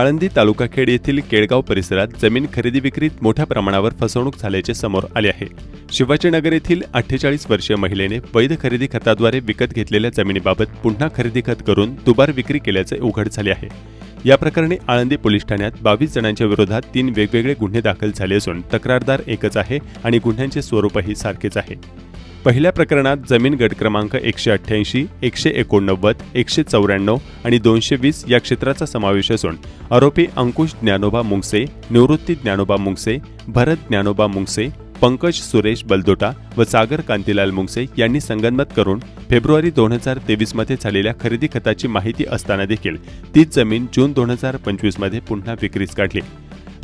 आळंदी तालुका खेड येथील केळगाव परिसरात जमीन खरेदी विक्रीत मोठ्या प्रमाणावर फसवणूक झाल्याचे समोर आले आहे. शिवाजीनगर येथील अठ्ठेचाळीस वर्षीय महिलेने वैध खरेदी खताद्वारे विकत घेतलेल्या जमिनीबाबत पुन्हा खरेदी खत करून दुबार विक्री केल्याचे उघड झाले आहे. या प्रकरणी आळंदी पोलीस ठाण्यात बावीस जणांच्या विरोधात तीन वेगवेगळे गुन्हे दाखल झाले असून तक्रारदार एकच आहे आणि गुन्ह्यांचे स्वरूपही सारखेच आहे. पहिल्या प्रकरणात जमीन गट क्रमांक एकशे अठ्ठ्याऐंशी एकशे एकोणनव्वद एकशे चौऱ्याण्णव आणि दोनशे वीस या क्षेत्राचा समावेश असून आरोपी अंकुश ज्ञानोबा मुंगसे निवृत्ती ज्ञानोबा मुंगसे भरत ज्ञानोबा मुंगसे पंकज सुरेश बलदोटा व सागर कांतीलाल मुंगसे यांनी संगनमत करून फेब्रुवारी दोन हजार तेवीसमध्ये झालेल्या खरेदी खताची माहिती असताना देखील तीच जमीन जून दोन हजार पंचवीसमध्ये पुन्हा विक्रीस काढली.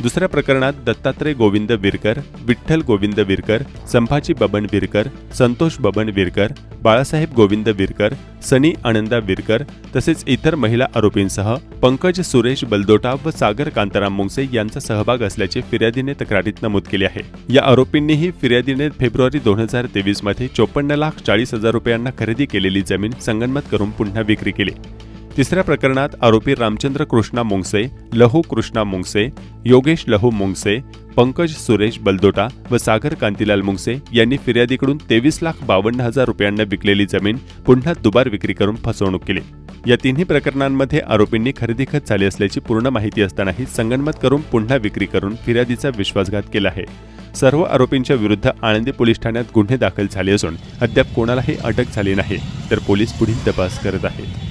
दुसऱ्या प्रकरणात दत्तात्रय गोविंद विरकर विठ्ठल गोविंद विरकर संभाजी बबन विरकर संतोष बबन विरकर बाळासाहेब गोविंद विरकर सनी आनंदा विरकर तसेच इतर महिला आरोपींसह पंकज सुरेश बलदोटा व सागर कांताराम मुंगसे यांचा सहभाग असल्याचे फिर्यादीने तक्रारीत नमूद केले आहे. या आरोपींनीही फिर्यादीने फेब्रुवारी दोन हजार तेवीसमध्ये चोपन्न लाख चाळीस हजार रुपयांना खरेदी केलेली जमीन संगनमत करून पुन्हा विक्री केली. तिसऱ्या प्रकरणात आरोपी रामचंद्र कृष्णा मुंगसे लहू कृष्णा मुंगसे योगेश लहू मुंगसे पंकज सुरेश बलदोटा व सागर कांतीलाल मुंगसे यांनी फिर्यादीकडून तेवीस लाख बावन्न हजार रुपयांना विकलेली जमीन पुन्हा दुबार विक्री करून फसवणूक केली. या तिन्ही प्रकरणांमध्ये आरोपींनी खरेदी खत झाली असल्याची पूर्ण माहिती असतानाही संगनमत करून पुन्हा विक्री करून फिर्यादीचा विश्वासघात केला आहे. सर्व आरोपींच्या विरुद्ध आळंदी पोलीस ठाण्यात गुन्हे दाखल झाले असून अद्याप कोणालाही अटक झाली नाही तर पोलीस पुढील तपास करत आहेत.